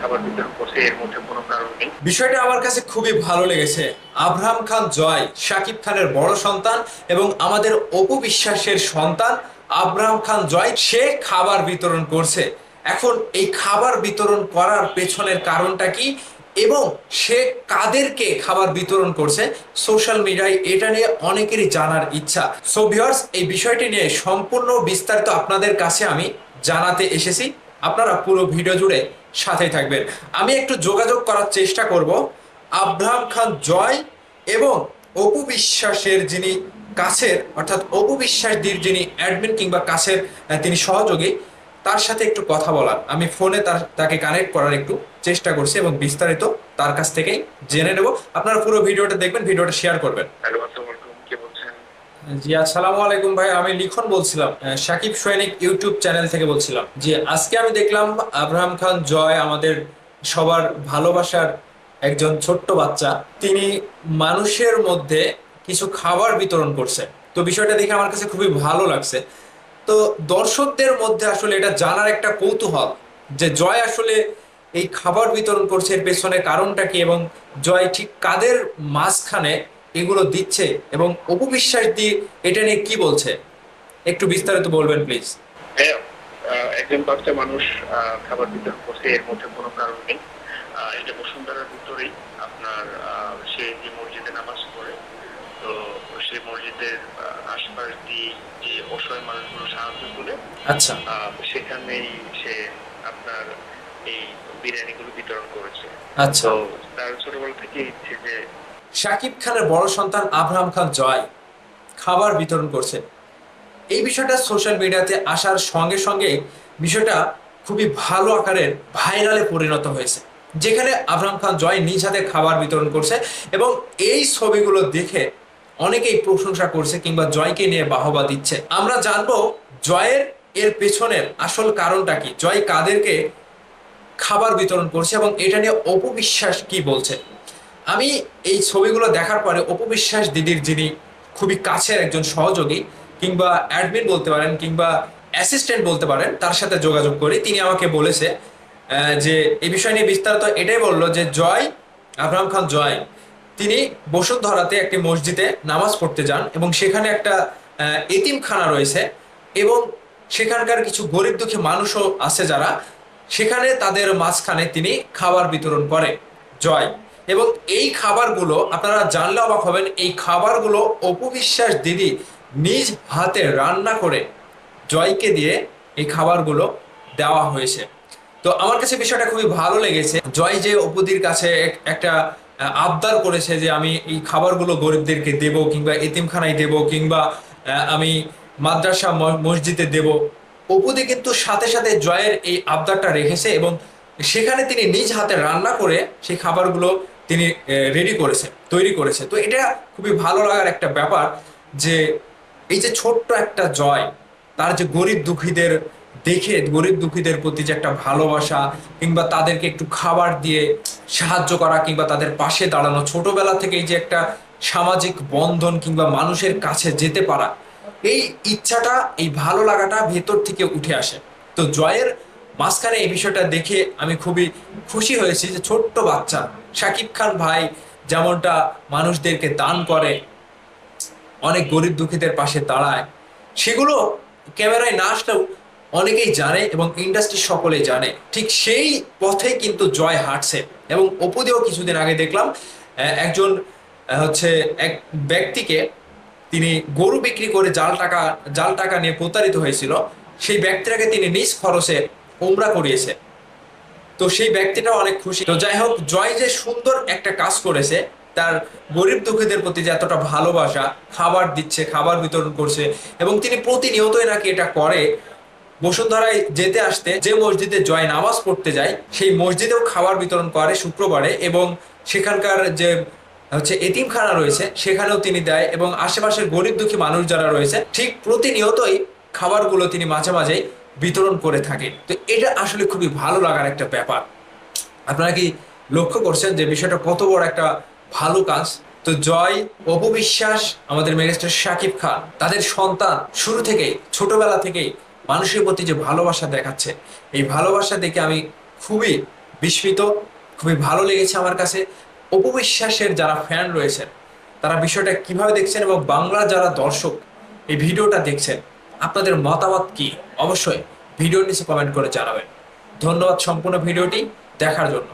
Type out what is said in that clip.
খাবার বিতরণ করছে বিষয়টা আমার কাছে খুবই ভালো লেগেছে। আব্রাহাম খান জয়, শাকিব খানের বড় সন্তান এবং আমাদের অপু বিশ্বাসের সন্তান আব্রাহাম খান জয়, সে খাবার বিতরণ করছে। এখন এই খাবার বিতরণ করার পেছনের কারণটা কি? এবং সে কাদেরকে খাবার বিতরণ করছে? সোশ্যাল মিডিয়ায় এটা নিয়ে অনেকেরই জানার ইচ্ছা। সো ভিউয়ার্স এই বিষয়টি নিয়ে সম্পূর্ণ বিস্তারিত আপনাদের কাছে আমি জানাতে এসেছি। আপনারা পুরো ভিডিও জুড়ে সাথেই থাকবেন। আমি একটু যোগাযোগ করার চেষ্টা করব। আব্রাহাম খান জয় এবং অপু বিশ্বাসের যিনি কাছের, অর্থাৎ অপু বিশ্বাসদীর যিনি অ্যাডমিন কিংবা কাছের তিনি সহযোগী, তার সাথে একটু কথা বলার। আমি ফোনে তার, তাকে কানেক্ট করার একটু চেষ্টা করছি এবং বিস্তারিত তার কাছ থেকেই জেনে নেব। আপনারা পুরো ভিডিওটা দেখবেন, ভিডিওটা শেয়ার করবেন হ্যালো আসসালামু আলাইকুম কে বলছেন জি, আসসালামু আলাইকুম ভাই। আমি লিখন বলছিলাম সাকিব সৈনিক ইউটিউব চ্যানেল থেকে বলছিলাম। জি, আজকে আমি দেখলাম আব্রাহাম খান জয় আমাদের সবার ভালোবাসার একজন ছোট্ট বাচ্চা। তিনি মানুষের মধ্যে কিছু খাবার বিতরণ করছে তো বিষয়টা দেখে আমার কাছে খুবই ভালো লাগছে। তো দর্শকদের মধ্যে আসলে এটা জানার একটা কৌতূহল যে জয় আসলে এই খাবার বিতরণ করছে এর পেছনে কারণটা কি এবং জয় ঠিক কাদের মাঝখানে এগুলো দিচ্ছে এবং অপবিশ্বাস দিয়ে এটা নিয়ে কি বলছে? একটু বিস্তারিত বলবেন প্লিজ হ্যাঁ একজন বাচ্চা মানুষ খাবার বিতরণ করছে এর মধ্যে কোনো কারণ নেই। এটা বসুন্ধরার ভিতরেই আপনার সে যে মসজিদে নামাজ পড়ে তো সেই মসজিদের আশপাশ দিয়ে যে অসহায় মানুষগুলো সাহায্য করে আচ্ছা। সেখানেই সে আপনার এই বিরিয়ানিগুলো বিতরণ করেছে। আচ্ছা। তার ছোটবেলা থেকে ইচ্ছে যে শাকিব খানের বড় সন্তান আব্রাহাম খান জয় খাবার বিতরণ করছে এই বিষয়টা সোশ্যাল মিডিয়াতে আসার সঙ্গে সঙ্গে বিষয়টা খুবই ভালো আকারের ভাইরালে পরিণত হয়েছে। যেখানে আব্রাহাম খান জয় নিজ হাতে খাবার বিতরণ করছে এবং এই ছবিগুলো দেখে অনেকেই প্রশংসা করছে কিংবা জয়কে নিয়ে বাহবা দিচ্ছে। আমরা জানব জয়ের, এর পেছনের আসল কারণটা কি? জয় কাদেরকে খাবার বিতরণ করছে এবং এটা নিয়ে অপবিশ্বাস কি বলছে? আমি এই ছবিগুলো দেখার পরে অপবিশ্বাস দিদির যিনি খুবই কাছের একজন সহযোগী কিংবা অ্যাডমিন বলতে পারেন কিংবা অ্যাসিস্ট্যান্ট বলতে পারেন, তার সাথে যোগাযোগ করি তিনি আমাকে বলেছে যে এই বিষয় নিয়ে বিস্তারিত এটাই বলল যে, জয় আব্রাহাম খান, জয়। তিনি বসুন্ধরাতে একটি মসজিদে নামাজ পড়তে যান এবং সেখানে একটা এতিমখানা রয়েছে এবং সেখানকার কিছু গরিব দুঃখী মানুষও আছে যারা, সেখানে তাদের মাঝখানে তিনি খাবার বিতরণ করে। জয়। এবং এই খাবারগুলো আপনারা জানলে অবাক হবেন, এই খাবারগুলো অপবিশ্বাস দিদি নিজ হাতে রান্না করে জয়কে দিয়ে এই খাবারগুলো দেওয়া হয়েছে। তো আমার কাছে বিষয়টা খুবই ভালো লেগেছে। জয় যে অপুদির কাছে একটা আবদার করেছে যে আমি এই খাবারগুলো গরিবদেরকে দেব কিংবা এতিমখানায় দেব কিংবা আমি মাদ্রাসা মসজিদে দেব। অপুদি কিন্তু সাথে সাথে জয়ের এই আবদারটা রেখেছে এবং সেখানে তিনি নিজ হাতে রান্না করে সেই খাবারগুলো তিনি রেডি করেছে, তৈরি করেছে। তো এটা খুবই ভালো লাগার একটা ব্যাপার যে এই যে ছোট্ট একটা জয়, তার যে গরিব দুঃখীদের দেখে, গরিব দুঃখীদের প্রতি যে একটা ভালোবাসা, কিংবা তাদেরকে একটু খাবার দিয়ে সাহায্য করা, কিংবা তাদের পাশে দাঁড়ানো, ছোটবেলা থেকেই যে একটা সামাজিক বন্ধন কিংবা মানুষের কাছে যেতে পারা, এই ইচ্ছাটা, এই ভালো লাগাটা ভেতর থেকে উঠে আসে। তো জয়ের মাঝখানে এই বিষয়টা দেখে আমি খুবই খুশি হয়েছি যে ছোট্ট বাচ্চা, শাকিব খান ভাই যেমনটা মানুষদেরকে দান করে, অনেক গরিব দুঃখীদের পাশে দাঁড়ায়, সেগুলো ক্যামেরায় না আসলেও অনেকেই জানে এবং ইন্ডাস্ট্রি সকলেই জানে। ঠিক সেই পথে কিন্তু জয় হাঁটছে এবং অপুদেও কিছুদিন আগে দেখলাম একজন হচ্ছে এক ব্যক্তিকে তিনি গরু বিক্রি করে জাল টাকা জাল টাকা নিয়ে প্রতারিত হয়েছিল, সেই ব্যক্তিটাকে তিনি নিজ খরচে ওমরা করিয়েছে। তো সেই ব্যক্তিটা অনেক খুশি। তো যাই হোক, জয় যে সুন্দর একটা কাজ করেছে, তার গরিব দুঃখীদের প্রতি যে এতটা ভালোবাসা, খাবার দিচ্ছে, খাবার বিতরণ করছে, এবং তিনি প্রতিনিয়তই নাকি এটা করে, বসুন্ধরায় যেতে আসতে যে মসজিদে জয় নামাজ পড়তে যায়, সেই মসজিদেও খাবার বিতরণ করে শুক্রবারে, এবং সেখানকার যে হচ্ছে এতিমখানা রয়েছে, সেখানেও তিনি দেয়, এবং আশেপাশের গরিব দুঃখী মানুষ যারা রয়েছে, ঠিক প্রতিনিয়তই খাবারগুলো তিনি মাঝে মাঝেই বিতরণ করে থাকে। তো এটা আসলে খুবই ভালো লাগার একটা ব্যাপার। আপনারা কি লক্ষ্য করছেন যে বিষয়টা কত বড় একটা ভালো কাজ? তো জয়, অপবিশ্বাস, আমাদের মেগাস্টার শাকিব খান, তাদের সন্তান শুরু থেকেই, ছোটবেলা থেকেই মানুষের প্রতি যে ভালোবাসা দেখাচ্ছে, এই ভালোবাসা দেখে আমি খুবই বিস্মিত, খুবই ভালো লেগেছে আমার কাছে। অপবিশ্বাসের যারা ফ্যান রয়েছেন, তারা বিষয়টা কীভাবে দেখছেন এবং বাংলা যারা দর্শক, এই ভিডিওটা দেখছেন, আপনাদের মতামত কি? অবশ্যই ভিডিওর নিচে কমেন্ট করে জানাবেন। ধন্যবাদ সম্পূর্ণ ভিডিওটি দেখার জন্য।